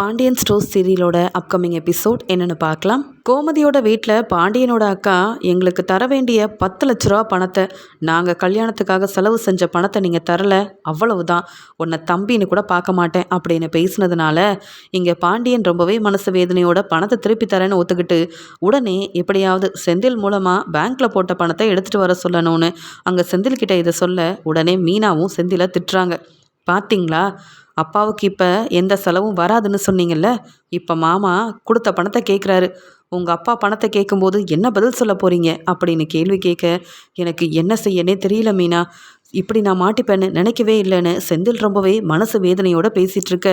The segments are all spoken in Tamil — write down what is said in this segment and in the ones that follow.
பாண்டியன் ஸ்டோர்ஸ் சீரியலோட அப்கமிங் எபிசோட் என்னென்னு பார்க்கலாம். கோமதியோட வீட்டில் பாண்டியனோட அக்கா எங்களுக்கு தர வேண்டிய பத்து லட்ச ரூபா பணத்தை நாங்கள் கல்யாணத்துக்காக செலவு செஞ்ச பணத்தை நீங்கள் தரல அவ்வளவுதான். உன்னை தம்பின்னு கூட பார்க்க மாட்டேன் அப்படின்னு பேசினதுனால இங்கே பாண்டியன் ரொம்பவே மனசு வேதனையோட பணத்தை திருப்பி தரேன்னு ஒத்துக்கிட்டு உடனே எப்படியாவது செந்தில் மூலமாக பேங்க்கில் போட்ட பணத்தை எடுத்துகிட்டு வர சொல்லணும்னு அங்கே செந்தில்கிட்ட இதை சொல்ல உடனே மீனாவும் செந்திலை திட்டுறாங்க. பார்த்தீங்களா அப்பாவுக்கு இப்போ எந்த செலவும் வராதுன்னு சொன்னீங்கல்ல? இப்போ மாமா கொடுத்த பணத்தை கேட்குறாரு உங்கள் அப்பா பணத்தை கேட்கும்போது என்ன பதில் சொல்ல போகிறீங்க அப்படின்னு கேள்வி கேட்க எனக்கு என்ன செய்யனே தெரியல மீனா. இப்படி நான் மாட்டிப்பேன்னு நினைக்கவே இல்லைன்னு செந்தில் ரொம்பவே மனசு வேதனையோடு பேசிகிட்டு இருக்க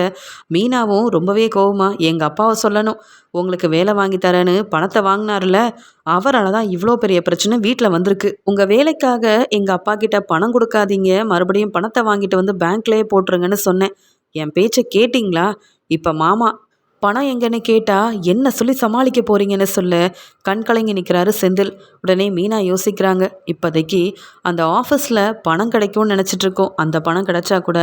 மீனாவும் ரொம்பவே கோவமா எங்கள் அப்பாவை சொல்லணும். உங்களுக்கு வேலை வாங்கி தரேன்னு பணத்தை வாங்கினார்ல அவரால் தான் இவ்வளோ பெரிய பிரச்சனை வீட்டில் வந்திருக்கு. உங்கள் வேலைக்காக எங்கள் அப்பா கிட்ட பணம் கொடுக்காதீங்க. மறுபடியும் பணத்தை வாங்கிட்டு வந்து பேங்க்லேயே போட்டுருங்கன்னு சொன்னேன். என் பேச்சை கேட்டிங்களா? இப்போ மாமா பணம் எங்கன்னு கேட்டால் என்ன சொல்லி சமாளிக்க போகிறீங்கன்னு சொல்ல கண் கலங்கி நிற்கிறாரு செந்தில். உடனே மீனா யோசிக்கிறாங்க. இப்போதைக்கு அந்த ஆஃபீஸில் பணம் கிடைக்கும்னு நினச்சிட்ருக்கோம். அந்த பணம் கிடைச்சா கூட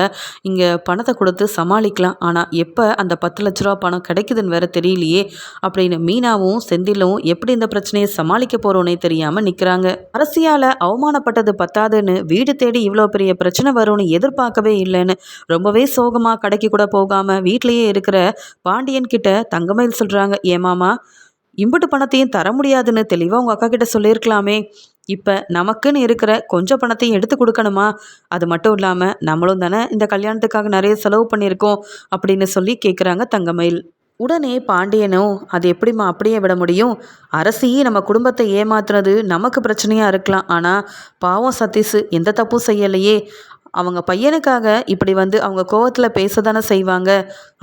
இங்கே பணத்தை கொடுத்து சமாளிக்கலாம். ஆனால் எப்போ அந்த பத்து லட்ச ரூபா பணம் கிடைக்குதுன்னு வேற தெரியலையே அப்படின்னு மீனாவும் செந்திலும் எப்படி இந்த பிரச்சனையை சமாளிக்க போகிறோன்னே தெரியாமல் நிற்கிறாங்க அரசியால் அவமானப்பட்டது பத்தாதுன்னு வீடு தேடி இவ்வளோ பெரிய பிரச்சனை வரும்னு எதிர்பார்க்கவே இல்லைன்னு ரொம்பவே சோகமாக கடைக்கு கூட போகாமல் வீட்லேயே இருக்கிற பாண்டியன் கிட்ட தங்கமயில் சொல்கிறாங்க ஏமாமா இம்புட்டு பணத்தையும் தர முடியாதுன்னு தெளிவாக உங்கள் அக்கா கிட்ட சொல்லியிருக்கலாமே. இப்போ நமக்குன்னு இருக்கிற கொஞ்சம் பணத்தையும் எடுத்து கொடுக்கணுமா? அது மட்டும் இல்லாமல் நம்மளும் தானே இந்த கல்யாணத்துக்காக நிறைய செலவு பண்ணியிருக்கோம் அப்படின்னு சொல்லி கேட்குறாங்க தங்கமயில். உடனே பாண்டியனும் அது எப்படிம்மா அப்படியே விட முடியும்? அரசியே நம்ம குடும்பத்தை ஏமாத்துறது நமக்கு பிரச்சனையாக இருக்கலாம். ஆனால் பாவம் சதீஷ் எந்த தப்பும் செய்யலையே. அவங்க பையனுக்காக இப்படி வந்து அவங்க கோவத்தில் பேச தானே செய்வாங்க.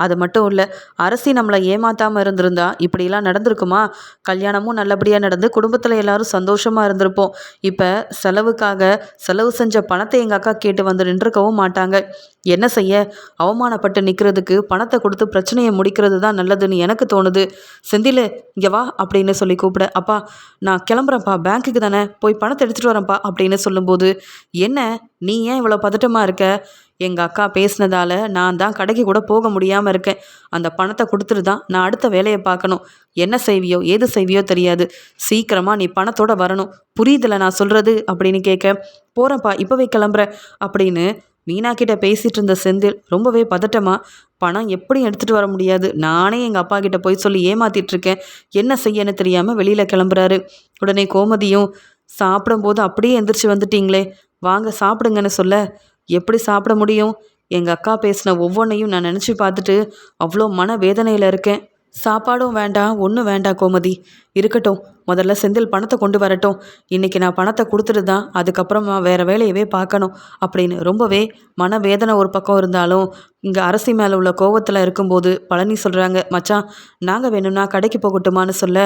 அது மட்டும் இல்லை அரசி நம்மளை ஏமாத்தாமல் இருந்திருந்தா இப்படிலாம் நடந்திருக்குமா? கல்யாணமும் நல்லபடியாக நடந்து குடும்பத்தில் எல்லாரும் சந்தோஷமாக இருந்திருப்போம். இப்போ செலவுக்காக செலவு செஞ்ச பணத்தை எங்கள் அக்கா கேட்டு வந்து நின்றுக்கவும் மாட்டாங்க. என்ன செய்ய? அவமானப்பட்டு நிற்கிறதுக்கு பணத்தை கொடுத்து பிரச்சனையை முடிக்கிறது தான் நல்லதுன்னு எனக்கு தோணுது. செந்தில் இங்கே வா அப்படின்னு சொல்லி கூப்பிட. அப்பா நான் கிளம்புறேன்ப்பா பேங்க்குக்கு தானே போய் பணத்தை எடுத்துகிட்டு வரேன்ப்பா அப்படின்னு சொல்லும்போது என்ன? நீ ஏன் இவ்வளோ பதட்டமாக இருக்க? எங்கள் அக்கா பேசினதால நான் தான் கடைக்கு கூட போக முடியாமல் இருக்கேன். அந்த பணத்தை கொடுத்துட்டு தான் நான் அடுத்த வேலையை பார்க்கணும். என்ன செய்வியோ ஏது செய்வியோ தெரியாது. சீக்கிரமாக நீ பணத்தோடு வரணும். புரியுதில்ல நான் சொல்கிறது அப்படின்னு கேட்க போகிறேன்ப்பா இப்போவே கிளம்புறேன் அப்படின்னு மீனா கிட்ட பேசிகிட்டு இருந்த செந்தில் ரொம்பவே பதட்டமாக பணம் எப்படி எடுத்துகிட்டு வர முடியாது. நானே எங்கள் அப்பா கிட்ட போய் சொல்லி ஏமாத்திட்டு இருக்கேன். என்ன செய்யன்னு தெரியாமல் வெளியில் கிளம்புறாரு. உடனே கோமதியும் சாப்பிடும்போது அப்படியே எந்திரிச்சு வந்துட்டீங்களே. வாங்க சாப்பிடுங்கன்னு சொல்ல. எப்படி சாப்பிட முடியும்? எங்கள் அக்கா பேசின ஒவ்வொன்றையும் நான் நினச்சி பார்த்துட்டு அவ்வளோ மன வேதனையில் இருக்கேன். சாப்பாடும் வேண்டாம் ஒன்றும் வேண்டாம் கோமதி. இருக்கட்டும் முதல்ல செந்தில் பணத்தை கொண்டு வரட்டும். இன்றைக்கி நான் பணத்தை கொடுத்துட்டு தான் அதுக்கப்புறமா வேறு வேலையவே பார்க்கணும் அப்படின்னு ரொம்பவே மனவேதனை ஒரு பக்கம் இருந்தாலும் இங்கே அரசி மேலே உள்ள கோவத்தில் இருக்கும்போது பழனி சொல்கிறாங்க மச்சான் நாங்கள் வேணும்னா கடைக்கு போகட்டுமான்னு சொல்ல.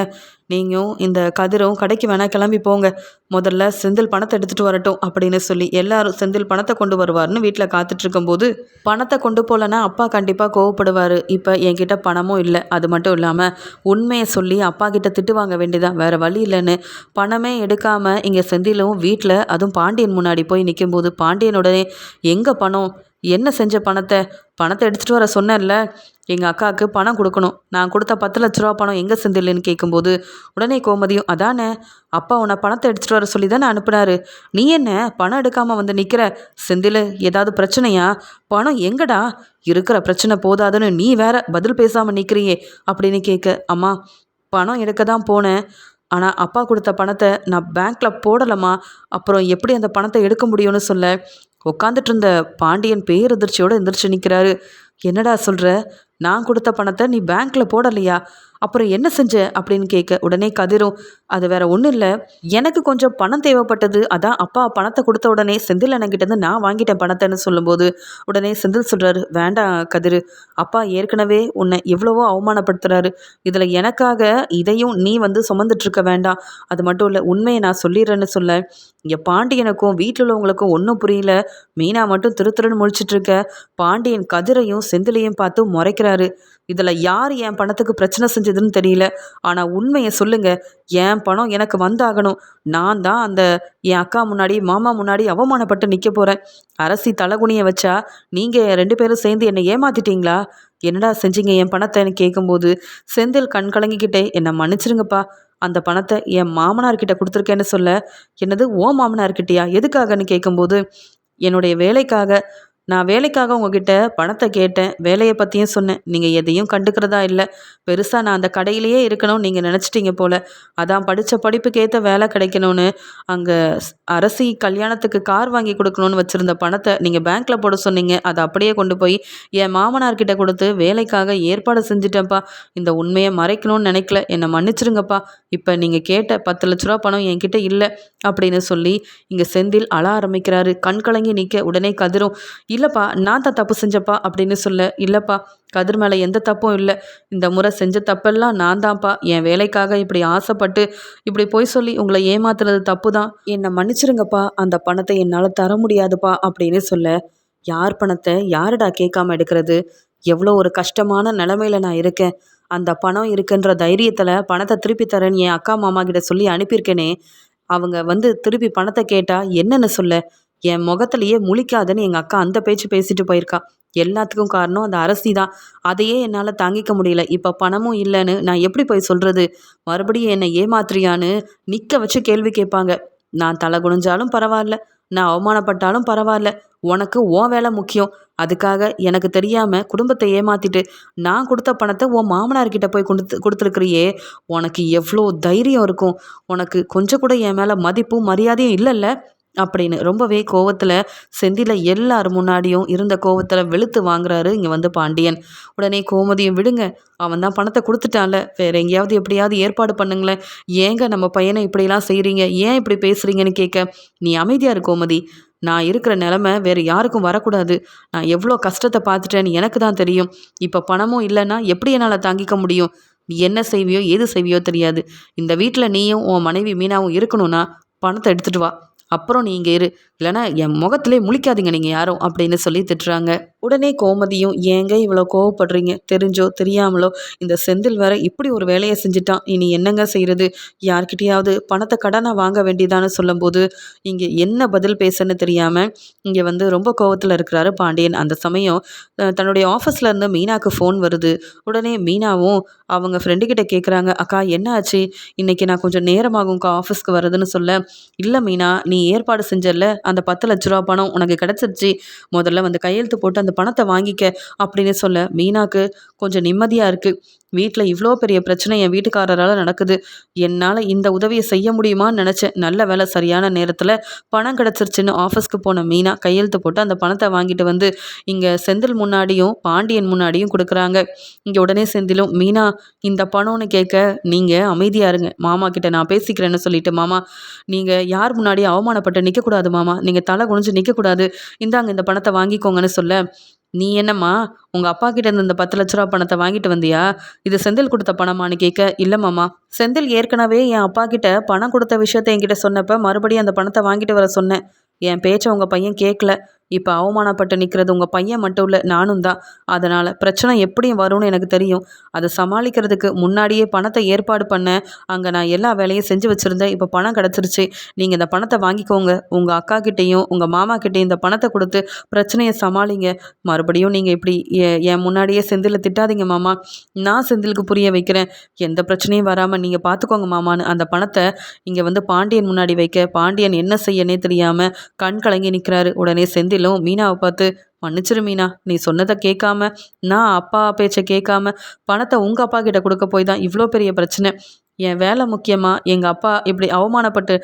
நீங்களும் இந்த கதிரும் கடைக்கு வேணால் கிளம்பி போங்க. முதல்ல செந்தில் பணத்தை எடுத்துகிட்டு வரட்டும் அப்படின்னு சொல்லி எல்லாரும் செந்தில் பணத்தை கொண்டு வருவார்னு வீட்டில் காத்துட்ருக்கும்போது பணத்தை கொண்டு போகலன்னா அப்பா கண்டிப்பாக கோவப்படுவார். இப்போ என்கிட்ட பணமும் இல்லை. அது மட்டும் இல்லாமல் உண்மையை சொல்லி அப்பா கிட்ட திட்டு வாங்க வேண்டியதான் வேறு வழி இல்லைன்னு பணமே எடுக்காமல் இங்கே செந்திலும் வீட்டில் அதுவும் பாண்டியன் முன்னாடி போய் நிற்கும்போது பாண்டியனுடனே எங்கே பணம்? என்ன செஞ்ச பணத்தை? பணத்தை எடுத்துகிட்டு வர சொன்னேன்ல. எங்கள் அக்காவுக்கு பணம் கொடுக்கணும். நான் கொடுத்த பத்து லட்ச ரூபா பணம் எங்கே செந்தில்னு கேட்கும்போது உடனே கோமதியும் அதானே? அப்பா உன்னை பணத்தை எடுத்துகிட்டு வர சொல்லி தானே அனுப்புனாரு. நீ என்ன? பணம் எடுக்காமல் வந்து நிற்கிற செந்தில் ஏதாவது பிரச்சனையா? பணம் எங்கடா? இருக்கிற பிரச்சனை போதாதுன்னு நீ வேற பதில் பேசாமல் நிற்கிறியே அப்படின்னு கேட்க அம்மா பணம் எடுக்க தான் போனேன். ஆனால் அப்பா கொடுத்த பணத்தை நான் பேங்க்கில் போடலம்மா. அப்புறம் எப்படி அந்த பணத்தை எடுக்க முடியும்னு சொல்ல? உட்காந்துட்டு இருந்த பாண்டியன் பேரதிர்ச்சியோடு எந்திரிச்சு நிற்கிறாரு என்னடா சொல்கிற நான் கொடுத்த பணத்தை நீ பேங்க்கில் போடலையா? அப்புறம் என்ன செஞ்ச அப்படின்னு கேட்க உடனே கதிரும் அது வேற ஒன்றும் இல்லை. எனக்கு கொஞ்சம் பணம் தேவைப்பட்டது. அதான் அப்பா பணத்தை கொடுத்த உடனே செந்தில் அண்ணங்கிட்டேருந்து நான் வாங்கிட்டேன் பணத்தைன்னு சொல்லும்போது உடனே செந்தில் சொல்கிறாரு வேண்டாம் கதிர். அப்பா ஏற்கனவே உன்னை எவ்வளவோ அவமானப்படுத்துகிறாரு இதில் எனக்காக இதையும் நீ வந்து சுமந்துட்டுருக்க வேண்டாம். அது மட்டும் இல்லை உண்மையை நான் சொல்லிடுறேன்னு சொல்ல. இங்கே பாண்டியனுக்கும் வீட்டில் உள்ளவங்களுக்கும் ஒன்றும் புரியல. மீனா மட்டும் திரு திருன்னு முழிச்சிட்ருக்க. பாண்டியன் கதிரையும் செந்திலையும் பார்த்து முறைக்கிறாரு. இதில் யார் என் பணத்துக்கு பிரச்சனை செஞ்சதுன்னு தெரியல. ஆனால் உண்மையை சொல்லுங்கள் என் பணம் எனக்கு வந்தாகணும். நான் தான் அந்த என் அக்கா முன்னாடி மாமா முன்னாடி அவமானப்பட்டு நிற்க போகிறேன் அரசி தலகுனியை வச்சா நீங்கள் ரெண்டு பேரும் சேர்ந்து என்னை ஏமாத்திட்டீங்களா? என்னடா செஞ்சீங்க என் பணத்தைன்னு கேட்கும்போது செந்தில் கண் கலங்கிக்கிட்டே என்னை மன்னிச்சிருங்கப்பா. அந்த பணத்தை என் மாமனார்கிட்ட கொடுத்துருக்கேன்னு சொல்ல என்னது ஓ மாமனார்கிட்டயா? எதுக்காகன்னு கேட்கும்போது என்னுடைய வேலைக்காக நான் வேலைக்காக உங்ககிட்ட பணத்தை கேட்டேன் வேலையை பற்றியும் சொன்னேன். நீங்கள் எதையும் கண்டுக்கிறதா இல்லை. பெருசாக நான் அந்த கடையிலேயே இருக்கணும்னு நீங்கள் நினச்சிட்டிங்க போல். அதான் படித்த படிப்புக்கேற்ற வேலை கிடைக்கணும்னு. அங்கே அரசி கல்யாணத்துக்கு கார் வாங்கி கொடுக்கணும்னு வச்சுருந்த பணத்தை நீங்கள் பேங்க்கில் போட சொன்னீங்க. அதை அப்படியே கொண்டு போய் என் மாமனார்கிட்ட கொடுத்து வேலைக்காக ஏற்பாடு செஞ்சுட்டேன்ப்பா. இந்த உண்மையை மறைக்கணும்னு நினைக்கல. என்னை மன்னிச்சிருங்கப்பா. இப்போ நீங்கள் கேட்ட பத்து லட்ச ரூபா பணம் என்கிட்ட இல்லை அப்படின்னு சொல்லி இங்கே செந்தில் அழ ஆரம்பிக்கிறாரு. கண் கலங்கி நிற்க உடனே கதிரும் இல்லைப்பா நான் தான் தப்பு செஞ்சப்பா அப்படின்னு சொல்ல இல்லைப்பா கதிர் மேலே எந்த தப்பும் இல்லை. இந்த முறை செஞ்ச தப்பெல்லாம் நான் தான்ப்பா. என் வேலைக்காக இப்படி ஆசைப்பட்டு இப்படி போய் சொல்லி உங்களை ஏமாத்துறது தப்பு தான் என்னை மன்னிச்சிருங்கப்பா. அந்த பணத்தை என்னால் தர முடியாதுப்பா அப்படின்னு சொல்ல யார் பணத்தை யாருடா கேட்காம எடுக்கிறது? எவ்வளோ ஒரு கஷ்டமான நிலமையில நான் இருக்கேன். அந்த பணம் இருக்குன்ற தைரியத்தில் பணத்தை திருப்பி தரேன்னு என் அக்கா மாமா கிட்ட சொல்லி அனுப்பியிருக்கேனே. அவங்க வந்து திருப்பி பணத்தை கேட்டால் என்னென்னு சொல்ல? என் முகத்திலேயே முழிக்காதுன்னு எங்கள் அக்கா அந்த பேச்சு பேசிட்டு போயிருக்கா. எல்லாத்துக்கும் காரணம் அந்த அரசி தான். அதையே என்னால் தாங்கிக்க முடியல. இப்போ பணமும் இல்லைன்னு நான் எப்படி போய் சொல்கிறது மறுபடியும் என்னை ஏமாத்துறியான்னு நிற்க வச்சு கேள்வி கேட்பாங்க. நான் தலை குனிஞ்சாலும் பரவாயில்ல. நான் அவமானப்பட்டாலும் பரவாயில்ல. உனக்கு உன் வேலை முக்கியம். அதுக்காக எனக்கு தெரியாமல் குடும்பத்தை ஏமாத்திட்டு நான் கொடுத்த பணத்தை உன் மாமனார்கிட்ட போய் கொடுத்து கொடுத்துருக்குறியே. உனக்கு எவ்வளோ தைரியம் இருக்கும். உனக்கு கொஞ்சம் கூட என் மேலே மதிப்பும் மரியாதையும் இல்லைல்ல? அப்படின்னு. ரொம்பவே கோவத்தில் செந்தில எல்லார் முன்னாடியும் இருந்த கோவத்தில் வெளுத்து வாங்குறாரு இங்கே வந்து பாண்டியன். உடனே கோமதியும் விடுங்க அவன் தான் பணத்தை கொடுத்துட்டான்ல. வேற எங்கேயாவது எப்படியாவது ஏற்பாடு பண்ணுங்களேன். ஏங்க நம்ம பையனை இப்படிலாம் செய்கிறீங்க ஏன் இப்படி பேசுகிறீங்கன்னு கேட்க நீ அமைதியாக இரு கோமதி. நான் இருக்கிற நிலமை வேறு யாருக்கும் வரக்கூடாது. நான் எவ்வளோ கஷ்டத்தை பார்த்துட்டேன்னு எனக்கு தான் தெரியும். இப்போ பணமும் இல்லைன்னா எப்படி என்னால் தாங்கிக்க முடியும்? நீ என்ன செய்வியோ ஏது செய்வியோ தெரியாது. இந்த வீட்டில் நீயும் உன் மனைவி மீனாவும் இருக்கணும்னா பணத்தை எடுத்துகிட்டு வா. அப்புறம் நீங்கள் இரு. இல்லைனா என் முகத்திலே முழிக்காதீங்க நீங்கள் யாரும் அப்படின்னு சொல்லி திட்டுறாங்க. உடனே கோமதியும் ஏங்க இவ்வளோ கோவப்படுறீங்க? தெரிஞ்சோ தெரியாமலோ? இந்த செந்தில் வேற இப்படி ஒரு வேலையை செஞ்சுட்டான். இனி என்னங்க செய்கிறது யார்கிட்டயாவது பணத்தை கடனை வாங்க வேண்டியதான்னு சொல்லும்போது இங்கே என்ன பதில் பேசன்னு தெரியாமல் இங்கே வந்து ரொம்ப கோவத்தில் இருக்கிறாரு பாண்டியன். அந்த சமயம் தன்னுடைய ஆஃபீஸில் இருந்து மீனாவுக்கு ஃபோன் வருது. உடனே மீனாவும் அவங்க ஃப்ரெண்டுக்கிட்ட கேட்குறாங்க அக்கா என்ன ஆச்சு இன்றைக்கி நான் கொஞ்சம் நேரமாகும்க்கா ஆஃபீஸ்க்கு வருதுன்னு சொல்ல. இல்லை மீனா நீ ஏற்பாடு செஞ்சல அந்த பத்து லட்ச ரூபா பணம் உனக்கு கிடச்சிருச்சு. முதல்ல வந்து கையெழுத்து போட்டு அந்த பணத்தை வாங்கிக்க அப்படின்னு சொல்ல மீனாக்கு கொஞ்சம் நிம்மதியாக இருக்குது வீட்டில் இவ்வளோ பெரிய பிரச்சனை என் வீட்டுக்காரரால் நடக்குது. என்னால் இந்த உதவியை செய்ய முடியுமான்னு நினச்சேன். நல்ல வேலை சரியான நேரத்தில் பணம் கிடச்சிருச்சுன்னு ஆஃபீஸ்க்கு போன மீனா கையெழுத்து போட்டு அந்த பணத்தை வாங்கிட்டு வந்து இங்கே செந்தில் முன்னாடியும் பாண்டியன் முன்னாடியும் கொடுக்குறாங்க. இங்கே உடனே செந்திலும் மீனா இந்த பணம்னு கேட்க நீங்கள் அமைதியாக இருங்க. மாமா கிட்ட நான் பேசிக்கிறேன்னு சொல்லிட்டு மாமா நீங்கள் யார் முன்னாடியும் அவமானப்பட்டு நிற்கக்கூடாது மாமா. நீங்கள் தலை குனிஞ்சு நிற்கக்கூடாது இந்தாங்க இந்த பணத்தை வாங்கிக்கோங்கன்னு சொல்ல நீ என்னம்மா உங்கள் அப்பா கிட்ட இருந்து இந்த பத்து லட்ச ரூபா பணத்தை வாங்கிட்டு வந்தியா? இது செந்தில் கொடுத்த பணமான்னு கேட்க இல்லை மாமா. செந்தில் ஏற்கனவே என் அப்பா கிட்ட பணம் கொடுத்த விஷயத்த என்கிட்ட சொன்னப்ப மறுபடியும் அந்த பணத்தை வாங்கிட்டு வர சொன்னேன். என் பேச்சை உங்கள் பையன் கேட்கல. இப்போ அவமானப்பட்டு நிற்கிறது உங்கள் பையன் மட்டும் இல்லை நானும் தான். அதனால் பிரச்சனை எப்படியும் வரும்னு எனக்கு தெரியும். அதை சமாளிக்கிறதுக்கு முன்னாடியே பணத்தை ஏற்பாடு பண்ண. அங்கே நான் எல்லா வேலையும் செஞ்சு வச்சுருந்தேன். இப்போ பணம் கிடச்சிருச்சு. நீங்கள் இந்த பணத்தை வாங்கிக்கோங்க. உங்கள் அக்கா கிட்டேயும் உங்கள் மாமா கிட்டேயும் இந்த பணத்தை கொடுத்து பிரச்சனையை சமாளிங்க. மறுபடியும் நீங்கள் இப்படி என் முன்னாடியே செந்தில் திட்டாதீங்க மாமா. நான் செந்திலுக்கு புரிய வைக்கிறேன். எந்த பிரச்சனையும் வராமல் நீங்கள் பார்த்துக்கோங்க மாமான்னு. அந்த பணத்தை இங்கே வந்து பாண்டியன் முன்னாடி வைக்க பாண்டியன் என்ன செய்யனே தெரியாமல் கண் கலங்கி நிற்கிறாரு உடனே செந்தில் செந்திலும் மீனாவை பார்த்து மன்னிச்சிரு மீனா நீ சொன்னதை கேட்காம நான் அப்பா பேச்சை கேட்காம பணத்தை உங்கள் அப்பா கிட்ட கொடுக்க போய் தான் இவ்வளோ பெரிய பிரச்சனை. என் வேலை முக்கியமாக எங்கள் அப்பா இப்படி அவமானப்பட்டு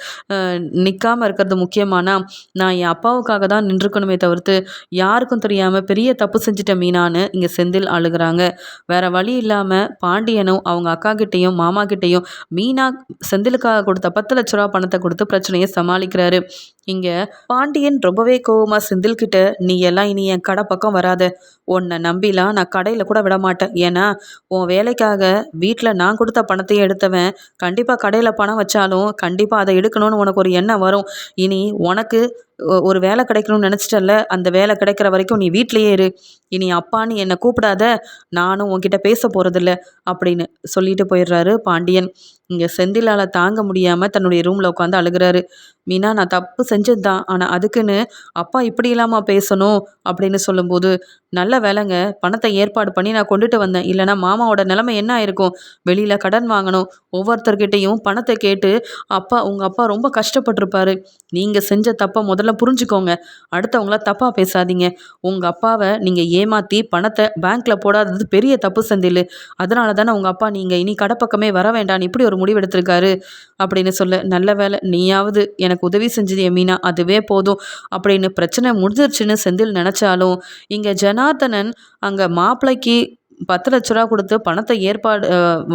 நிற்காமல் இருக்கிறது முக்கியமானா? நான் என் அப்பாவுக்காக தான் நின்றுக்கணுமே தவிர்த்து யாருக்கும் தெரியாமல் பெரிய தப்பு செஞ்சிட்ட மீனான்னு இங்கே செந்தில் அழுகிறாங்க. வேற வழி இல்லாமல் பாண்டியனும் அவங்க அக்கா கிட்டேயும் மாமா கிட்டேயும் மீனா செந்திலுக்காக கொடுத்த பத்து லட்ச ரூபா பணத்தை கொடுத்து பிரச்சனையை சமாளிக்கிறாரு. இங்கே பாண்டியன் ரொம்பவே கோவமாக செந்தில்கிட்ட நீ எல்லாம் இனி என் கடை பக்கம் வராத. உன்னை நம்பிலாம் நான் கடையில் கூட விட மாட்டேன். ஏன்னா உன் வேலைக்காக வீட்டில் நான் கொடுத்த பணத்தையும் எடுத்தவன் கண்டிப்பாக கடையில் பணம் வச்சாலும் கண்டிப்பாக அதை எடுக்கணும்னு உனக்கு ஒரு எண்ணம் வரும். இனி உனக்கு ஒரு வேலை கிடைக்கணும்னு நினச்சிட்டல்ல அந்த வேலை கிடைக்கிற வரைக்கும் நீ வீட்டிலேயே இரு. இனி அப்பான்னு என்னை கூப்பிடாத நானும் உன்கிட்ட பேச போகிறதில்ல அப்படின்னு சொல்லிட்டு போயிடுறாரு பாண்டியன். இங்கே செந்திலால் தாங்க முடியாமல் தன்னுடைய ரூமில் உட்காந்து அழுகிறாரு. மீனா நான் தப்பு செஞ்சது தான் ஆனால் அதுக்குன்னு அப்பா இப்படி இல்லாமல் பேசணும் அப்படின்னு சொல்லும்போது நல்ல வேலைங்க. பணத்தை ஏற்பாடு பண்ணி நான் கொண்டுட்டு வந்தேன். இல்லைன்னா மாமாவோட நிலைமை என்ன ஆயிருக்கும்? வெளியில் கடன் வாங்கணும். ஒவ்வொருத்தர்கிட்டையும் பணத்தை கேட்டு அப்பா உங்கள் அப்பா ரொம்ப கஷ்டப்பட்டிருப்பாரு. நீங்கள் செஞ்ச தப்பை முதல்ல புரிஞ்சுக்கோங்க. அடுத்தவங்கள தப்பாக பேசாதீங்க. உங்கள் அப்பாவை நீங்கள் ஏமாற்றி பணத்தை பேங்க்கில் போடாதது பெரிய தப்பு செந்தில். அதனால தானே உங்கள் அப்பா நீங்கள் இனி கடப்பக்கமே வர வேண்டாம்னு இப்படி ஒரு முடிவெடுத்திருக்காரு அப்படின்னு சொல்ல. நல்ல வேலை நீயாவது எனக்கு உதவி செஞ்சது எமீனா. அதுவே போதும் அப்படின்னு பிரச்சனை முடிஞ்சிருச்சுன்னு செந்தில் நினச்சாலும் இங்கே ஜனார்தனன் அங்கே மாப்பிள்ளைக்கு பத்து லட்ச ரூபா கொடுத்து பணத்தை ஏற்பாடு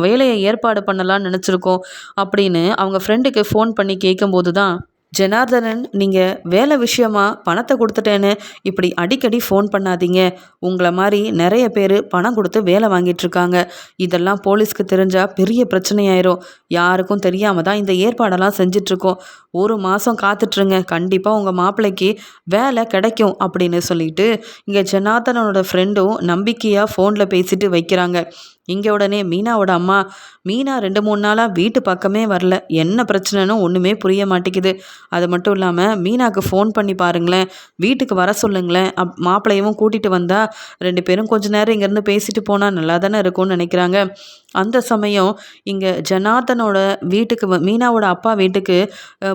வேலையை ஏற்பாடு பண்ணலாம்னு நினச்சிருக்கோம் அப்படின்னு அவங்க ஃப்ரெண்டுக்கு ஃபோன் பண்ணி கேட்கும்போது தான் ஜனார்தனன் நீங்கள் வேலை விஷயமா பணத்தை கொடுத்துட்டேன்னு இப்படி அடிக்கடி ஃபோன் பண்ணாதீங்க. உங்களை மாதிரி நிறைய பேர் பணம் கொடுத்து வேலை வாங்கிட்டுருக்காங்க இதெல்லாம் போலீஸ்க்கு தெரிஞ்சால் பெரிய பிரச்சனையாயிரும். யாருக்கும் தெரியாமல் தான் இந்த ஏற்பாடெல்லாம் செஞ்சிட்ருக்கோம் ஒரு மாதம் காத்துட்ருங்க. கண்டிப்பாக உங்கள் மாப்பிள்ளைக்கு வேலை கிடைக்கும் அப்படின்னு சொல்லிட்டு இங்கே ஜனார்தனனோட ஃப்ரெண்டும் நம்பிக்கையாக ஃபோனில் பேசிட்டு வைக்கிறாங்க. இங்கே உடனே மீனாவோட அம்மா மீனா ரெண்டு மூணு நாளாக வீட்டு பக்கமே வரல. என்ன பிரச்சனைன்னு ஒன்றுமே புரிய மாட்டேங்குது. அது மட்டும் இல்லாமல் மீனாவுக்கு ஃபோன் பண்ணி பாருங்களேன். வீட்டுக்கு வர சொல்லுங்களேன். அப் மாப்பிள்ளையவும் கூட்டிகிட்டு வந்தால் ரெண்டு பேரும் கொஞ்ச நேரம் இங்கேருந்து பேசிட்டு போனால் நல்லா தானே இருக்கும்னு நினைக்கிறாங்க. அந்த சமயம் இங்கே ஜனார்தனோட வீட்டுக்கு வ- மீனாவோட அப்பா வீட்டுக்கு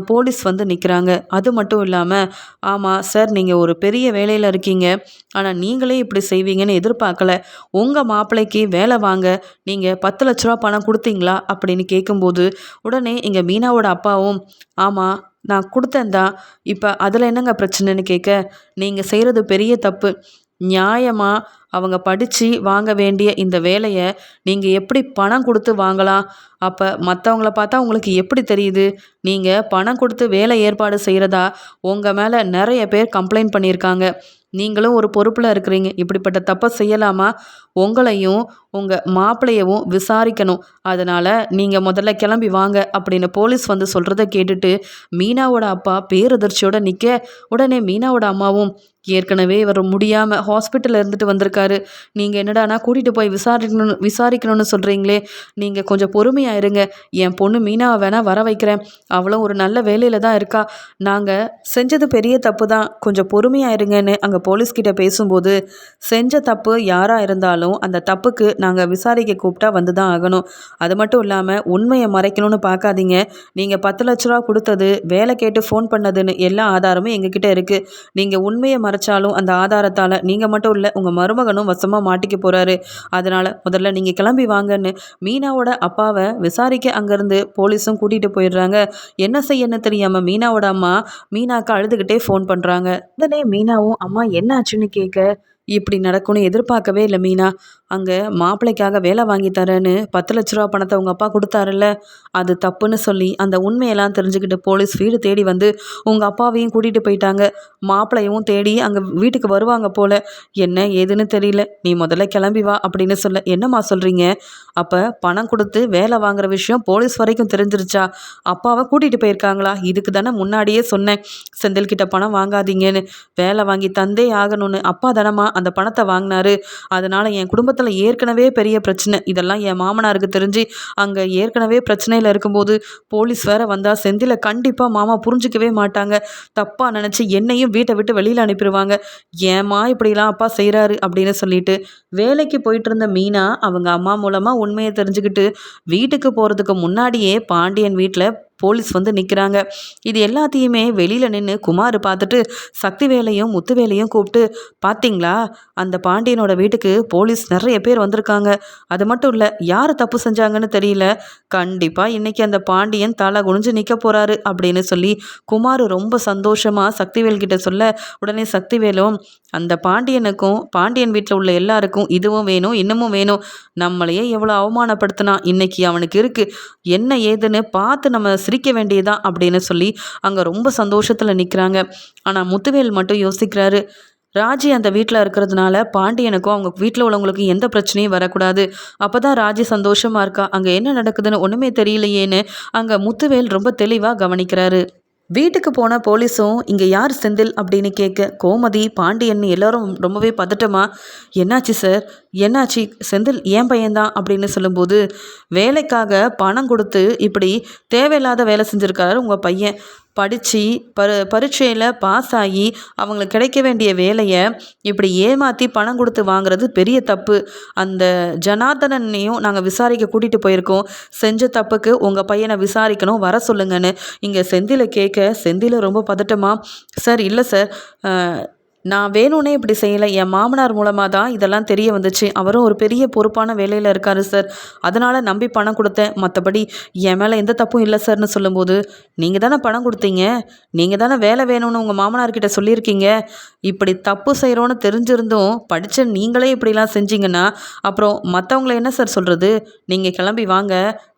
போலீஸ் வந்து நிற்கிறாங்க அது மட்டும் இல்லாமல் ஆமாம் சார் நீங்கள் ஒரு பெரிய வேலையில் இருக்கீங்க. ஆனால் நீங்களே இப்படி செய்வீங்கன்னு எதிர்பார்க்கல. உங்கள் மாப்பிள்ளைக்கு வேலை வாங்க. நீங்கள் பத்து லட்ச ரூபா பணம் கொடுத்து கொடுத்தீங்களா? அப்படின்னு கேட்கும்போது உடனே எங்கள் மீனாவோட அப்பாவும் ஆமாம் நான் கொடுத்தேன் தான். இப்போ அதில் என்னங்க பிரச்சனைன்னு கேட்க நீங்கள் செய்கிறது பெரிய தப்பு. நியாயமாக அவங்க படித்து வாங்க வேண்டிய இந்த வேலையை நீங்கள் எப்படி பணம் கொடுத்து வாங்கலாம்? அப்போ மற்றவங்கள பார்த்தா உங்களுக்கு எப்படி தெரியுது? நீங்கள் பணம் கொடுத்து வேலை ஏற்பாடு செய்கிறதா உங்கள் மேலே நிறைய பேர் கம்ப்ளைண்ட் பண்ணியிருக்காங்க. நீங்களும் ஒரு பொறுப்பில் இருக்கிறீங்க. இப்படிப்பட்ட தப்பை செய்யலாமா? உங்களையும் உங்கள் மாப்பிள்ளையவும் விசாரிக்கணும். அதனால் நீங்கள் முதல்ல கிளம்பி வாங்க அப்படின்னு போலீஸ் வந்து சொல்கிறத கேட்டுட்டு மீனாவோட அப்பா பேரதிர்ச்சியோட நிற்க உடனே மீனாவோட அம்மாவும் ஏற்கனவே இவர் முடியாமல் ஹாஸ்பிட்டலில் இருந்துட்டு வந்திருக்காரு. நீங்கள் என்னடானா கூட்டிகிட்டு போய் விசாரிக்கணும் விசாரிக்கணும்னு சொல்கிறீங்களே நீங்கள் கொஞ்சம் பொறுமையாக இருங்க. என் பொண்ணு மீனாவை வேணால் வர வைக்கிறேன். அவளும் ஒரு நல்ல வேலையில் தான் இருக்கா. நாங்கள் செஞ்சது பெரிய தப்பு தான். கொஞ்சம் பொறுமையாக இருங்கன்னு அங்கே போலீஸ்கிட்ட பேசும்போது செஞ்ச தப்பு யாராக இருந்தாலும் அந்த தப்புக்கு நாங்கள் விசாரிக்க கூப்பிட்டா வந்து தான் ஆகணும். அது மட்டும் இல்லாமல் உண்மையை மறைக்கணும்னு பார்க்காதீங்க. நீங்கள் பத்து லட்ச ரூபா கொடுத்தது வேலை கேட்டு ஃபோன் பண்ணதுன்னு எல்லா ஆதாரமும் எங்ககிட்ட இருக்குது நீங்கள் உண்மையை மறைச்சாலும் அந்த ஆதாரத்தால் நீங்கள் மட்டும் இல்லை உங்கள் மருமகனும் வசமாக மாட்டிக்க போகிறாரு அதனால் முதல்ல நீங்கள் கிளம்பி வாங்கன்னு மீனாவோட அப்பாவை விசாரிக்க அங்கேருந்து போலீஸும் கூட்டிகிட்டு போயிடுறாங்க. என்ன செய்யன்னு தெரியாமல் மீனாவோட அம்மா மீனாக்கு அழுதுகிட்டே ஃபோன் பண்ணுறாங்க உடனே மீனாவும் அம்மா என்ன ஆச்சுன்னு கேட்க இப்படி நடக்கும்னு எதிர்பார்க்கவே இல்லை மீனா. அங்கே மாப்பிள்ளைக்காக வேலை வாங்கி தரேன்னு பத்து லட்ச ரூபா பணத்தை உங்கள் அப்பா கொடுத்தாருல்ல? அது தப்புன்னு சொல்லி அந்த உண்மையெல்லாம் தெரிஞ்சுக்கிட்டு போலீஸ் வீடு தேடி வந்து உங்கள் அப்பாவையும் கூட்டிகிட்டு போயிட்டாங்க. மாப்பிள்ளையும் தேடி அங்கே வீட்டுக்கு வருவாங்க போல. என்ன ஏதுன்னு தெரியல. நீ முதல்ல கிளம்பி வா அப்படின்னு சொல்ல என்னம்மா சொல்கிறீங்க அப்போ பணம் கொடுத்து வேலை வாங்குற விஷயம் போலீஸ் வரைக்கும் தெரிஞ்சிருச்சா? அப்பாவை கூட்டிகிட்டு போயிருக்காங்களா? இதுக்கு தானே முன்னாடியே சொன்னேன். செந்தில்கிட்ட பணம் வாங்காதீங்கன்னு. வேலை வாங்கி தந்தே ஆகணும்னு அப்பா தானம்மா அந்த பணத்தை வாங்கினாரு. அதனால் என் குடும்பத்தில் ஏற்கனவே பெரிய பிரச்சனை. இதெல்லாம் என் மாமனாருக்கு தெரிஞ்சு அங்கே ஏற்கனவே பிரச்சனையில் இருக்கும்போது போலீஸ் வேற வந்தால் செந்தில கண்டிப்பாக மாமா புரிஞ்சிக்கவே மாட்டாங்க. தப்பாக நினச்சி என்னையும் வீட்டை விட்டு வெளியில் அனுப்பிடுவாங்க. ஏமா இப்படிலாம் அப்பா செய்கிறாரு அப்படின்னு சொல்லிட்டு வேலைக்கு போயிட்டு இருந்த மீனா அவங்க அம்மா மூலமாக உண்மையை தெரிஞ்சுக்கிட்டு வீட்டுக்கு போகிறதுக்கு முன்னாடியே பாண்டியன் வீட்டில் போலீஸ் வந்து நிற்கிறாங்க இது எல்லாத்தையுமே வெளியில் நின்று குமார் பார்த்துட்டு சக்தி வேலையும் முத்து வேலையும் கூப்பிட்டு பார்த்தீங்களா அந்த பாண்டியனோட வீட்டுக்கு போலீஸ் நிறைய பேர் வந்திருக்காங்க. அது மட்டும் இல்லை யார் தப்பு செஞ்சாங்கன்னு தெரியல. கண்டிப்பாக இன்றைக்கி அந்த பாண்டியன் தலை குனிஞ்சு நிற்க போகிறாரு அப்படின்னு சொல்லி குமார் ரொம்ப சந்தோஷமாக சக்திவேல் கிட்ட சொல்ல உடனே சக்திவேலும் அந்த பாண்டியனுக்கும் பாண்டியன் வீட்டில் உள்ள எல்லாருக்கும் இதுவும் வேணும் இன்னமும் வேணும். நம்மளையே எவ்வளோ அவமானப்படுத்தினா இன்னைக்கு அவனுக்கு இருக்குது என்ன ஏதுன்னு பார்த்து நம்ம சிரிக்க வேண்டியதான் அப்படின்னு சொல்லி அங்கே ரொம்ப சந்தோஷத்தில் நிற்கிறாங்க ஆனால் முத்துவேல் மட்டும் யோசிக்கிறாரு. ராஜி அந்த வீட்டில் இருக்கிறதுனால பாண்டியனுக்கும் அவங்க வீட்டில் உள்ளவங்களுக்கும் எந்த பிரச்சனையும் வரக்கூடாது. அப்போ தான் ராஜி சந்தோஷமாக இருக்கா? அங்கே என்ன நடக்குதுன்னு ஒன்றுமே தெரியலையேன்னு அங்கே முத்துவேல் ரொம்ப தெளிவாக கவனிக்கிறாரு. வீட்டுக்கு போன போலீஸும் இங்கே யார் செந்தில்? அப்படின்னு கேட்க கோமதி பாண்டியன் எல்லாரும் ரொம்பவே பதட்டமா என்னாச்சு சார்? என்னாச்சு? செந்தில் ஏன் பையன்தான்? அப்படின்னு சொல்லும்போது வேலைக்காக பணம் கொடுத்து இப்படி தேவையில்லாத வேலை செஞ்சுருக்காரு உங்கள் பையன். படித்து பரு பரீட்சையில் பாஸ் ஆகி அவங்களுக்கு கிடைக்க வேண்டிய வேலையை இப்படி ஏமாற்றி பணம் கொடுத்து வாங்குறது பெரிய தப்பு. அந்த ஜனார்தனனையும் நாங்கள் விசாரிக்க கூட்டிகிட்டு போயிருக்கோம். செஞ்ச தப்புக்கு உங்கள் பையனை விசாரிக்கணும் வர சொல்லுங்கன்னு. இங்கே செந்தில கேட்க செந்தில ரொம்ப பதட்டமாக சார் இல்லை சார் நான் வேணும்னே இப்படி செய்யலை. என் மாமனார் மூலமாக தான் இதெல்லாம் தெரிய வந்துச்சு. அவரும் ஒரு பெரிய பொறுப்பான வேலையில் இருக்கார் சார். அதனால் நம்பி பணம் கொடுத்தேன். மற்றபடி என் மேலே எந்த தப்பும் இல்லை சார்னு சொல்லும்போது நீங்கள் தானே பணம் கொடுத்தீங்க? நீங்கள் தானே வேலை வேணும்னு உங்கள் மாமனார்கிட்ட சொல்லியிருக்கீங்க? இப்படி தப்பு செய்கிறோன்னு தெரிஞ்சிருந்தும் படித்த நீங்களே இப்படிலாம் செஞ்சீங்கன்னா அப்புறம் மற்றவங்கள என்ன சார் சொல்கிறது நீங்கள் கிளம்பி வாங்க.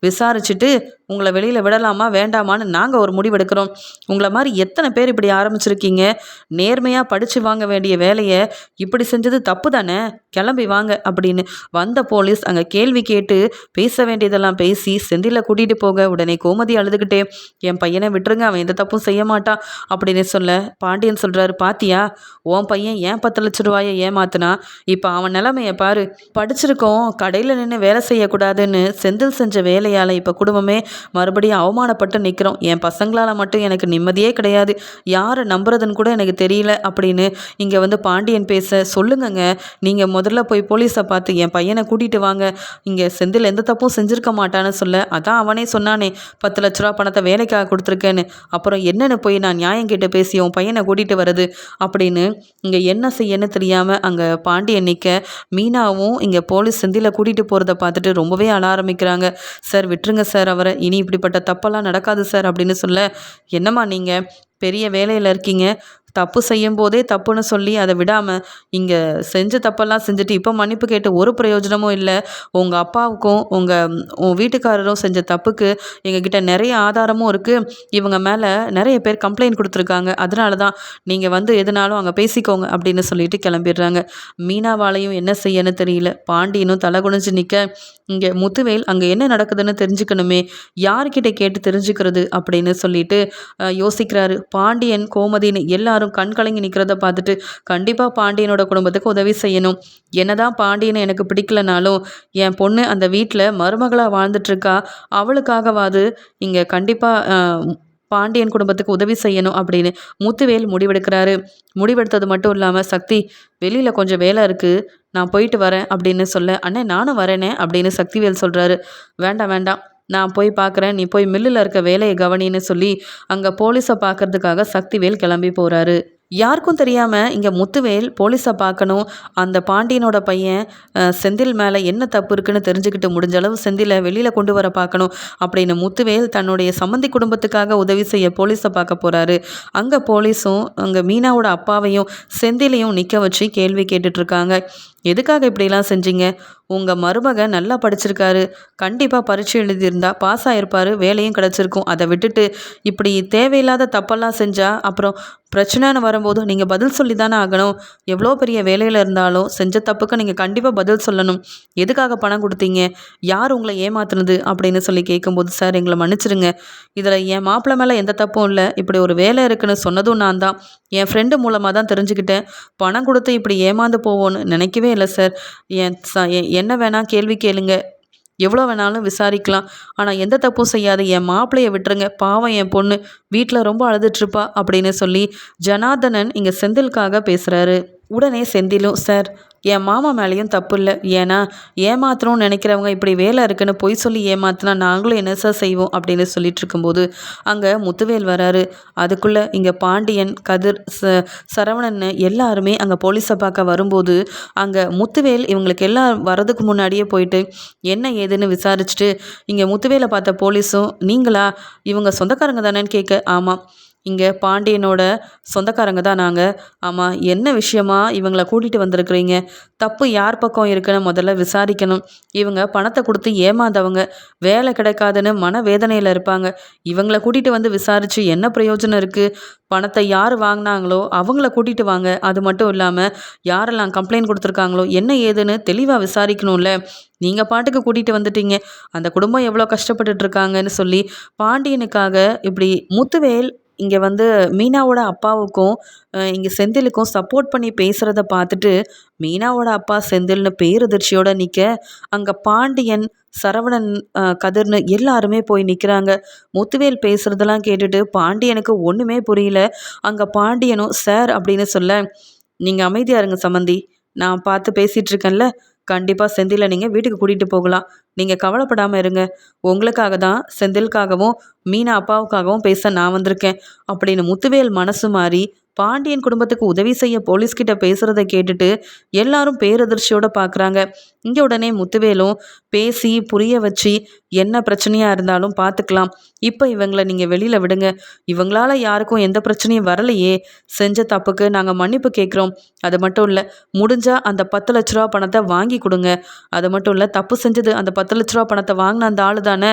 விசாரிச்சுட்டு உங்களை வெளியில் விடலாமா வேண்டாமான்னு நாங்கள் ஒரு முடிவெடுக்கிறோம். உங்களை மாதிரி எத்தனை பேர் இப்படி ஆரம்பிச்சிருக்கீங்க? நேர்மையாக படித்து வாங்க வேண்டிய வேலையை இப்படி செஞ்சது தப்பு தானே? கிளம்பி வாங்க அப்படின்னு வந்த போலீஸ் அங்கே கேள்வி கேட்டு பேச வேண்டியதெல்லாம் பேசி செந்தில கூட்டிகிட்டு போக உடனே கோமதி அழுதுகிட்டே என் பையனை விட்டுருங்க அவன் எந்த தப்பும் செய்ய மாட்டான் அப்படின்னு சொல்ல பாண்டியன் சொல்கிறாரு பாத்தியா உன் பையன் ஏன் பத்து லட்ச ரூபாயை ஏமாத்தினா? இப்போ அவன் நிலமையை பாரு. படிச்சிருக்கோம் கடையில் நின்று வேலை செய்யக்கூடாதுன்னு செந்தில் செஞ்ச வேலையால் இப்போ குடும்பமே மறுபடியும் அவமானப்பட்டு நிற்கிறோம் என் பசங்களால் மட்டும் எனக்கு நிம்மதியே கிடையாது. யாரை நம்புறதுன்னு கூட எனக்கு தெரியல அப்படின்னு இங்கே வந்து பாண்டியன் பேச சொல்லுங்கங்க நீங்கள் முதல்ல போய் போலீஸை பார்த்து என் பையனை கூட்டிகிட்டு வாங்க. இங்கே செந்தில் எந்த தப்பும் செஞ்சுருக்க மாட்டான்னு சொல்ல. அதான் அவனே சொன்னானே பத்து லட்ச ரூபா பணத்தை வேலைக்காக கொடுத்துருக்கேன்னு. அப்புறம் என்னென்னு போய் நான் நியாயம் கேட்டு பேசி உன் பையனை கூட்டிகிட்டு வருது அப்படின்னு இங்கே என்ன செய்யன்னு தெரியாமல் அங்கே பாண்டியன் நிற்க மீனாவும் இங்கே போலீஸ் செந்தில கூட்டிகிட்டு போகிறத பார்த்துட்டு ரொம்பவே அழ ஆரம்பிக்கிறாங்க. சார் விட்டுருங்க சார் அவரை. இனி இப்படிப்பட்ட தப்பெல்லாம் நடக்காது சார் அப்படின்னு சொல்ல என்னம்மா நீங்கள் பெரிய வேலையில் இருக்கீங்க. தப்பு செய்யும் போதே தப்புன்னு சொல்லி அதை விடாமல் இங்கே செஞ்ச தப்பெல்லாம் செஞ்சுட்டு இப்போ மன்னிப்பு கேட்டு ஒரு பிரயோஜனமும் இல்லை. உங்கள் அப்பாவுக்கும் உங்கள் உன் வீட்டுக்காரரும் செஞ்ச தப்புக்கு எங்ககிட்ட நிறைய ஆதாரமும் இருக்குது இவங்க மேலே நிறைய பேர் கம்ப்ளைண்ட் கொடுத்துருக்காங்க. அதனால தான் நீங்கள் வந்து எதுனாலும் அங்கே பேசிக்கோங்க அப்படின்னு சொல்லிட்டு கிளம்பிடுறாங்க. மீனாவாலையும் என்ன செய்யன்னு தெரியல. பாண்டியனும் தலை குனிஞ்சு நிற்க இங்கே முத்துவேல் அங்கே என்ன நடக்குதுன்னு தெரிஞ்சுக்கணுமே. யார்கிட்ட கேட்டு தெரிஞ்சுக்கிறது அப்படின்னு சொல்லிட்டு யோசிக்கிறாரு. பாண்டியன் கோமதின்னு எல்லாரும் எல்லாரும் கண் கலங்கி நிற்கிறத பார்த்துட்டு கண்டிப்பாக பாண்டியனோட குடும்பத்துக்கு உதவி செய்யணும். என்னதான் பாண்டியனை எனக்கு பிடிக்கலனாலும் என் பொண்ணு அந்த வீட்டில் மருமகளாக வாழ்ந்துட்டுருக்கா. அவளுக்காகவாது இங்கே கண்டிப்பாக பாண்டியன் குடும்பத்துக்கு உதவி செய்யணும் அப்படின்னு முத்துவேல் முடிவெடுக்கிறாரு. முடிவெடுத்தது மட்டும் இல்லாமல் சக்தி வெளியில் கொஞ்சம் வேலை இருக்குது நான் போயிட்டு வரேன் அப்படின்னு சொல்ல அண்ணே நானும் வரேனே அப்படின்னு சக்திவேல் சொல்கிறாரு வேண்டாம் வேண்டாம். நான் போய் பார்க்குறேன் நீ போய் மில்லில் இருக்க வேலையை கவனின்னு சொல்லி அங்கே போலீஸை பார்க்கறதுக்காக சக்திவேல் கிளம்பி போகிறாரு யாருக்கும் தெரியாமல் இங்கே முத்துவேல் போலீஸை பார்க்கணும். அந்த பாண்டியனோட பையன் செந்தில் மேலே என்ன தப்பு இருக்குன்னு தெரிஞ்சுக்கிட்டு முடிஞ்ச அளவு செந்திலை வெளியில் கொண்டு வர பார்க்கணும் அப்படின்னு முத்துவேல் தன்னுடைய சம்மந்தி குடும்பத்துக்காக உதவி செய்ய போலீஸை பார்க்க போகிறாரு அங்கே போலீஸும் அங்கே மீனாவோட அப்பாவையும் செந்திலையும் நிற்க வச்சு கேள்வி கேட்டுட்ருக்காங்க எதுக்காக இப்படிலாம் செஞ்சீங்க? உங்கள் மருமகன் நல்லா படிச்சிருக்காரு. கண்டிப்பாக பரீட்சை எழுதியிருந்தா பாஸ் ஆகிருப்பார் வேலையும் கிடச்சிருக்கும். அதை விட்டுட்டு இப்படி தேவையில்லாத தப்பெல்லாம் செஞ்சால் அப்புறம் பிரச்சனைன்னு வரும்போது நீங்கள் பதில் சொல்லி தானே ஆகணும். எவ்வளோ பெரிய வேலையில் இருந்தாலும் செஞ்ச தப்புக்கு நீங்கள் கண்டிப்பாக பதில் சொல்லணும். எதுக்காக பணம் கொடுத்தீங்க? யார் உங்களை ஏமாத்துனது? அப்படின்னு சொல்லி கேட்கும்போது சார் எங்களை மன்னிச்சிருங்க. இதில் என் மாப்பிள்ளை மேலே எந்த தப்பும் இல்லை. இப்படி ஒரு வேலை இருக்குன்னு சொன்னதும் நான் தான். என் ஃப்ரெண்டு மூலமாக தான் தெரிஞ்சுக்கிட்டேன். பணம் கொடுத்து இப்படி ஏமாந்து போவோன்னு நினைக்கவே இல்லை சார். என் ச என்ன வேணால் கேள்வி கேளுங்க. எவ்வளோ வேணாலும் விசாரிக்கலாம். ஆனால் எந்த தப்பும் செய்யாது என் மாப்பிள்ளையை விட்டுருங்க. பாவம் என் பொண்ணு. வீட்டில் ரொம்ப அழுதுட்ருப்பா அப்படின்னு சொல்லி ஜனார்தனன் இங்கே செந்திலுக்காக பேசுகிறாரு உடனே செந்திலும் சார் என் மாமா மேலேயும் தப்பு இல்லை ஏன்னா ஏமாத்தணும்னு நினைக்கிறவங்க இப்படி வேலை இருக்குன்னு பொய் சொல்லி ஏமாத்தினா நாங்களும் என்ன சார் செய்வோம்? அப்படின்னு சொல்லிட்டு இருக்கும்போது அங்கே முத்துவேல் வராரு. அதுக்குள்ளே இங்கே பாண்டியன் கதிர் ச சரவணன் எல்லாருமே அங்கே போலீஸை பார்க்க வரும்போது அங்கே முத்துவேல் இவங்களுக்கு எல்லாம் வரதுக்கு முன்னாடியே போயிட்டு என்ன ஏதுன்னு விசாரிச்சுட்டு இங்கே முத்துவேலை பார்த்த போலீஸும் நீங்களா? இவங்க சொந்தக்காரங்க தானேன்னு கேட்க ஆமாம் இங்கே பாண்டியனோட சொந்தக்காரங்க தான் நாங்கள் ஆமாம் என்ன விஷயமா இவங்களை கூட்டிகிட்டு வந்திருக்கிறீங்க? தப்பு யார் பக்கம் இருக்குன்னு முதல்ல விசாரிக்கணும். இவங்க பணத்தை கொடுத்து ஏமாந்தவங்க. வேலை கிடைக்காதுன்னு மன வேதனையில் இருப்பாங்க. இவங்களை கூட்டிகிட்டு வந்து விசாரித்து என்ன பிரயோஜனம் இருக்குது பணத்தை யார் வாங்கினாங்களோ அவங்கள கூட்டிகிட்டு வாங்க. அது மட்டும் இல்லாமல் யாரெல்லாம் கம்ப்ளைண்ட் கொடுத்துருக்காங்களோ என்ன ஏதுன்னு தெளிவாக விசாரிக்கணும்ல. நீங்கள் பாட்டுக்கு கூட்டிகிட்டு வந்துட்டீங்க. அந்த குடும்பம் எவ்வளோ கஷ்டப்பட்டுட்டு இருக்காங்கன்னு சொல்லி பாண்டியனுக்காக இப்படி முத்துவேல் இங்கே வந்து மீனாவோட அப்பாவுக்கும் இங்கே செந்திலுக்கும் சப்போர்ட் பண்ணி பேசுகிறத பார்த்துட்டு மீனாவோட அப்பா செந்தில்னு பேரதிர்ச்சியோடு நிற்க அங்கே பாண்டியன் சரவணன் கதிர்னு எல்லாருமே போய் நிற்கிறாங்க முத்துவேல் பேசுகிறதெல்லாம் கேட்டுட்டு பாண்டியனுக்கு ஒன்றுமே புரியல. அங்கே பாண்டியனும் சார் அப்படின்னு சொல்ல நீங்கள் அமைதியாக இருங்க சம்மந்தி நான் பார்த்து பேசிகிட்ருக்கேன்ல கண்டிப்பாக செந்திலை நீங்கள் வீட்டுக்கு கூட்டிகிட்டு போகலாம். நீங்கள் கவலைப்படாமல் இருங்க. உங்களுக்காக தான் செந்திலுக்காகவும் மீனா அப்பாவுக்காகவும் பேச நான் வந்திருக்கேன். அப்படின்னு முத்துவேல் மனசு மாறி பாண்டியன் குடும்பத்துக்கு உதவி செய்ய போலீஸ்கிட்ட பேசுகிறத கேட்டுட்டு எல்லாரும் பேரதிர்ச்சியோட பார்க்குறாங்க இங்கே உடனே முத்துவேலும் பேசி புரிய வச்சு என்ன பிரச்சனையாக இருந்தாலும் பார்த்துக்கலாம் இப்போ இவங்களை நீங்கள் வெளியில் விடுங்க. இவங்களால யாருக்கும் எந்த பிரச்சனையும் வரலையே. செஞ்ச தப்புக்கு நாங்கள் மன்னிப்பு கேட்குறோம். அது மட்டும் இல்லை முடிஞ்சால் அந்த பத்து லட்ச ரூபா பணத்தை வாங்கி கொடுங்க. அது மட்டும் இல்லை தப்பு செஞ்சது அந்த பத்து லட்ச ரூபா பணத்தை வாங்கின அந்த ஆளு தானே.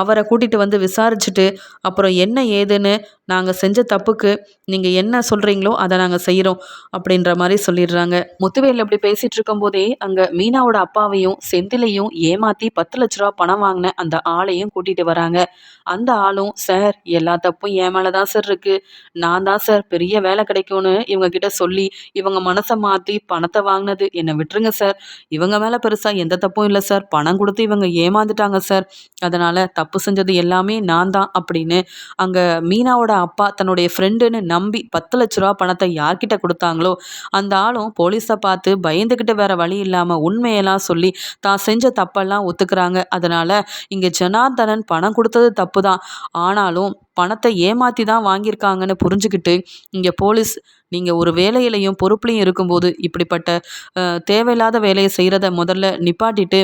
அவரை கூட்டிகிட்டு வந்து விசாரிச்சுட்டு அப்புறம் என்ன ஏதுன்னு நாங்கள் செஞ்ச தப்புக்கு நீங்கள் என்ன சொல்கிறீங்களோ அதை நாங்கள் செய்கிறோம் அப்படின்ற மாதிரி சொல்லிடுறாங்க. முத்துவேல் அப்படி பேசிகிட்டு இருக்கும்போதே அங்கே மீனாவோட அப்பாவையும் செந்திலையும் ஏமாற்றி பத்து லட்ச ரூபா பணம் வாங்கின அந்த ஆளையும் கூட்டிகிட்டு வராங்க. அந்த ஆளும் சார் எல்லா தப்பும் என் மேலே தான் சார் இருக்குது நான் தான் சார் பெரிய வேலை கிடைக்கும்னு இவங்க கிட்ட சொல்லி இவங்க மனசை மாற்றி பணத்தை வாங்கினது. என்னை விட்டுருங்க சார். இவங்க மேலே பெருசாக எந்த தப்பும் இல்லை சார். பணம் கொடுத்து இவங்க ஏமாந்துட்டாங்க சார். அதனால் தப்பு செஞ்சது எல்லாமே நான் தான் அப்படின்னு அங்கே மீனாவோட அப்பா தன்னுடைய ஃப்ரெண்டுன்னு நம்பி பத்து லட்ச ரூபா பணத்தை யார்கிட்ட கொடுத்தாங்களோ அந்த ஆளும் போலீஸை பார்த்து பயந்துக்கிட்டு வேற வழி இல்லாமல் உண்மையெல்லாம் சொல்லி தான் செஞ்ச தப்பெல்லாம் ஒத்துக்கிறாங்க. அதனால் இங்கே ஜனார்தனன் பணம் கொடுத்தது தப்பு தான் ஆனாலும் பணத்தை ஏமாற்றி தான் வாங்கியிருக்காங்கன்னு புரிஞ்சுக்கிட்டு இங்கே போலீஸ் நீங்கள் ஒரு வேலையிலையும் பொறுப்புலையும் இருக்கும்போது இப்படிப்பட்ட தேவையில்லாத வேலையை செய்கிறத முதல்ல நிப்பாட்டிட்டு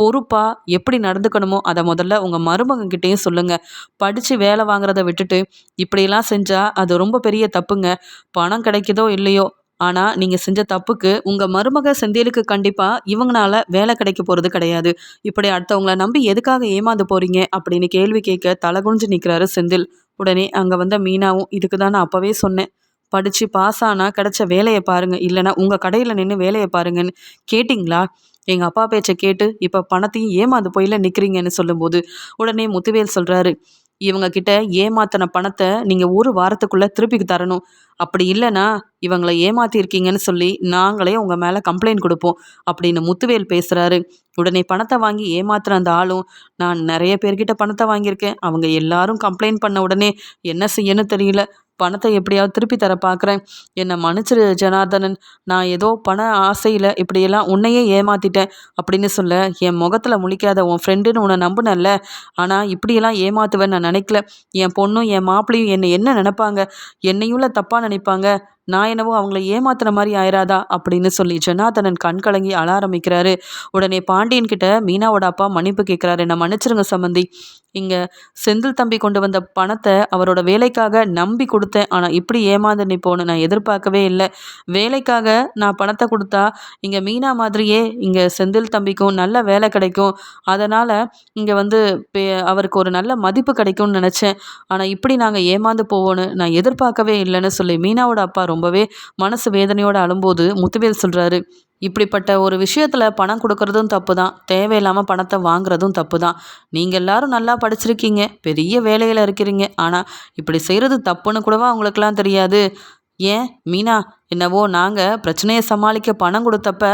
பொறுப்பாக எப்படி நடந்துக்கணுமோ அதை முதல்ல உங்கள் மருமகங்கிட்டேயும் சொல்லுங்கள் படித்து வேலை வாங்குறத விட்டுட்டு இப்படியெல்லாம் செஞ்சால் அது ரொம்ப பெரிய தப்புங்க. பணம் கிடைக்குதோ இல்லையோ ஆனால் நீங்கள் செஞ்ச தப்புக்கு உங்கள் மருமக செந்திலுக்கு கண்டிப்பாக இவங்களால வேலை கிடைக்க போகிறது கிடையாது. இப்படி அடுத்தவங்கள நம்பி எதுக்காக ஏமாந்து போகிறீங்க அப்படின்னு கேள்வி கேட்க தலகுனிஞ்சு நிற்கிறாரு செந்தில். உடனே அங்கே வந்த மீனாவும் இதுக்கு தான் நான் அப்போவே சொன்னேன். படித்து பாஸ் ஆனால் கிடைச்ச வேலையை பாருங்கள் இல்லைன்னா உங்கள் கடையில் நின்று வேலையை பாருங்கன்னு கேட்டிங்களா? எங்கள் அப்பா பேச்சை கேட்டு இப்போ பணத்தையும் ஏமாந்து போயில நிற்கிறீங்கன்னு சொல்லும்போது உடனே முத்துவேல் சொல்கிறாரு இவங்க கிட்ட ஏமாத்தின பணத்தை நீங்கள் ஒரு வாரத்துக்குள்ளே திருப்பி தரணும். அப்படி இல்லைன்னா இவங்களை ஏமாத்திருக்கீங்கன்னு சொல்லி நாங்களே உங்கள் மேலே கம்ப்ளைண்ட் கொடுப்போம் அப்படின்னு முத்துவேல் பேசுகிறாரு உடனே பணத்தை வாங்கி ஏமாத்துற அந்த ஆளும் நான் நிறைய பேர்கிட்ட பணத்தை வாங்கியிருக்கேன். அவங்க எல்லாரும் கம்ப்ளைண்ட் பண்ண உடனே என்ன செய்யணும் தெரியல. பணத்தை எப்படியாவது திருப்பி தர பார்க்குறேன். என்னை மன்னிச்சிரு ஜனார்தனன். நான் ஏதோ பண ஆசையில் இப்படியெல்லாம் உன்னையே ஏமாத்திட்டேன் அப்படின்னு சொல்ல என் முகத்தில் முழிக்காத உன் ஃப்ரெண்டுன்னு உன்னை நம்பினல்ல ஆனால் இப்படியெல்லாம் ஏமாத்துவேன் நான் நினைக்கல. என் பொண்ணும் என் மாப்பிளையும் என்னை என்ன நினைப்பாங்க? என்னையும்ல தப்பாக நினைப்பாங்க? நான் என்னவோ அவங்கள ஏமாத்துற மாதிரி ஆயிராதா அப்படின்னு சொல்லி ஜனார்தனன் கண் கலங்கி அழ ஆரம்பிக்கிறாரு. உடனே பாண்டியன் கிட்ட மீனாவோட அப்பா மன்னிப்பு கேட்குறாரு என்ன மன்னிச்சிருங்க சம்மந்தி இங்கே செந்தில் தம்பி கொண்டு வந்த பணத்தை அவரோட வேலைக்காக நம்பி கொடுத்தேன். ஆனால் இப்படி ஏமாந்து நிப்போன்னு நான் எதிர்பார்க்கவே இல்லை. வேலைக்காக நான் பணத்தை கொடுத்தா இங்கே மீனா மாதிரியே இங்கே செந்தில் தம்பிக்கும் நல்ல வேலை கிடைக்கும். அதனால் இங்கே வந்து பே- அவருக்கு ஒரு நல்ல மதிப்பு கிடைக்கும்னு நினச்சேன். ஆனால் இப்படி நாங்கள் ஏமாந்து போவோன்னு நான் எதிர்பார்க்கவே இல்லைன்னு சொல்லி மீனாவோட அப்பா ரொம்பவே மனசு வேதனையோடு அழும்போது முத்துவேல் சொல்கிறாரு இப்படிப்பட்ட ஒரு விஷயத்தில் பணம் கொடுக்கறதும் தப்பு தான் தேவையில்லாமல் பணத்தை வாங்குறதும் தப்பு தான் நீங்கள் எல்லாரும் நல்லா படிச்சிருக்கீங்க. பெரிய வேலையில் இருக்கிறீங்க. ஆனால் இப்படி செய்கிறது தப்புன்னு கூடவா உங்களுக்கெல்லாம் தெரியாது? ஏன்? மீனா என்னவோ நாங்கள் பிரச்சனையை சமாளிக்க பணம் கொடுத்தப்ப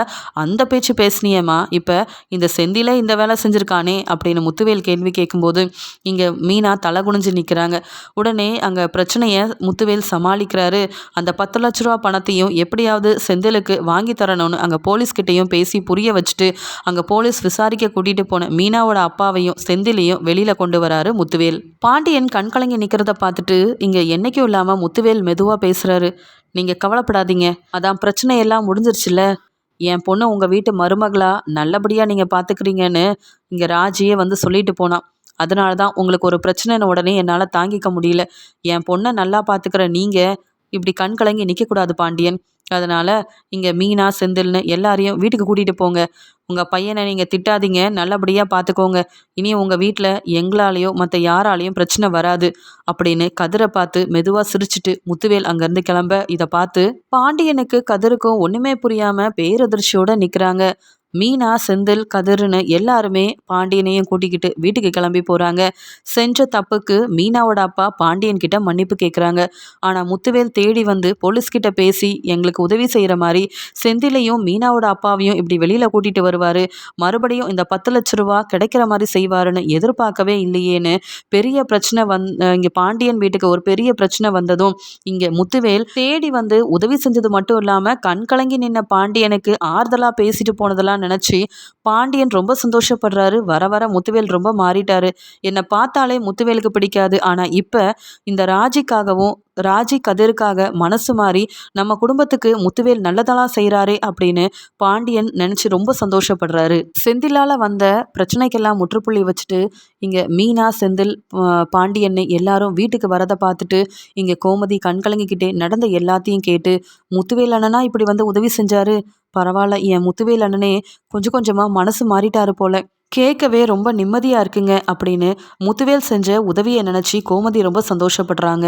அந்த பேச்சு பேசுனியேம்மா. இப்போ இந்த செந்தில இந்த வேலை செஞ்சுருக்கானே அப்படின்னு முத்துவேல் கேள்வி கேட்கும்போது இங்கே மீனா தலை குனிஞ்சு நிற்கிறாங்க உடனே அங்கே பிரச்சனையை முத்துவேல் சமாளிக்கிறாரு. அந்த பத்து லட்ச ரூபா பணத்தையும் எப்படியாவது செந்திலுக்கு வாங்கி தரணும்னு அங்கே போலீஸ்கிட்டையும் பேசி புரிய வச்சுட்டு அங்கே போலீஸ் விசாரிக்க கூட்டிகிட்டு போன மீனாவோட அப்பாவையும் செந்திலையும் வெளியில் கொண்டு வராரு முத்துவேல். பாண்டியன் கண்கலங்கி நிற்கிறத பார்த்துட்டு இங்கே என்னைக்கும் இல்லாமல் முத்துவேல் மெதுவாக பேசுகிறாரு நீங்கள் கவலைப்படாதீங்க. அதான் பிரச்சனை எல்லாம் முடிஞ்சிருச்சுல என் பொண்ணு உங்கள் வீட்டு மருமகளா? நல்லபடியாக நீங்கள் பார்த்துக்கிறீங்கன்னு இங்கே ராஜியே வந்து சொல்லிட்டு போனான் அதனால தான் உங்களுக்கு ஒரு பிரச்சனைன்னு உடனே என்னால் தாங்கிக்க முடியல. என் பொண்ணை நல்லா பார்த்துக்கிற நீங்கள் இப்படி கண் கலங்கி நிற்கக்கூடாது பாண்டியன். அதனால் இங்கே மீனா செந்தில்னு எல்லாரையும் வீட்டுக்கு கூட்டிகிட்டு போங்க. உங்கள் பையனை நீங்கள் திட்டாதீங்க. நல்லபடியாக பார்த்துக்கோங்க இனி உங்கள் வீட்டில் எங்களாலேயோ மற்ற யாராலேயும் பிரச்சனை வராது. அப்படின்னு கதிரை பார்த்து மெதுவாக சிரிச்சிட்டு முத்துவேல் அங்கேருந்து கிளம்ப இதை பார்த்து பாண்டியனுக்கு கதிருக்கும் ஒன்றுமே புரியாமல் பேரதிர்ச்சியோடு நிற்கிறாங்க மீனா செந்தில் கதிர்னு எல்லாருமே பாண்டியனையும் கூட்டிக்கிட்டு வீட்டுக்கு கிளம்பி போகிறாங்க செஞ்ச தப்புக்கு மீனாவோட அப்பா பாண்டியன் கிட்ட மன்னிப்பு கேட்குறாங்க ஆனால் முத்துவேல் தேடி வந்து போலீஸ்கிட்ட பேசி எங்களுக்கு உதவி செய்கிற மாதிரி செந்திலையும் மீனாவோட அப்பாவையும் இப்படி வெளியில் கூட்டிகிட்டு வருவார். மறுபடியும் இந்த பத்து லட்ச ரூபா கிடைக்கிற மாதிரி செய்வாருன்னு எதிர்பார்க்கவே இல்லையேன்னு பெரிய பிரச்சனை வந் இங்கே பாண்டியன் வீட்டுக்கு ஒரு பெரிய பிரச்சனை வந்ததும் இங்கே முத்துவேல் தேடி வந்து உதவி செஞ்சது மட்டும் இல்லாமல் கண் கலங்கி நின்ன பாண்டியனுக்கு ஆறுதலாக பேசிட்டு போனதெல்லாம் நினச்சி பாண்டியன் ரொம்ப சந்தோஷப்படுறாரு. வர வர முத்துவேல் ரொம்ப மாறிட்டாரு. என்னை பார்த்தாலே முத்துவேலுக்கு பிடிக்காது. ஆனால் இப்போ இந்த ராஜிக்காகவும் ராஜி கதிருக்காக மனசு மாறி நம்ம குடும்பத்துக்கு முத்துவேல் நல்லதெல்லாம் செய்கிறாரே அப்படின்னு பாண்டியன் நினச்சி ரொம்ப சந்தோஷப்படுறாரு. செந்திலால் வந்த பிரச்சனைக்கெல்லாம் முற்றுப்புள்ளி வச்சுட்டு இங்கே மீனா செந்தில் பாண்டியன்னு எல்லாரும் வீட்டுக்கு வரதை பார்த்துட்டு இங்கே கோமதி கண்கலங்கிக்கிட்டே நடந்த எல்லாத்தையும் கேட்டு முத்துவேல் அண்ணனா இப்படி வந்து உதவி செஞ்சாரு? பரவாயில்ல என் முத்துவேல் அண்ணனே கொஞ்சம் கொஞ்சமாக மனசு மாறிட்டாரு போல. கேட்கவே ரொம்ப நிம்மதியாக இருக்குங்க அப்படின்னு முத்துவேல் செஞ்ச உதவியை நினச்சி கோமதி ரொம்ப சந்தோஷப்படுறாங்க.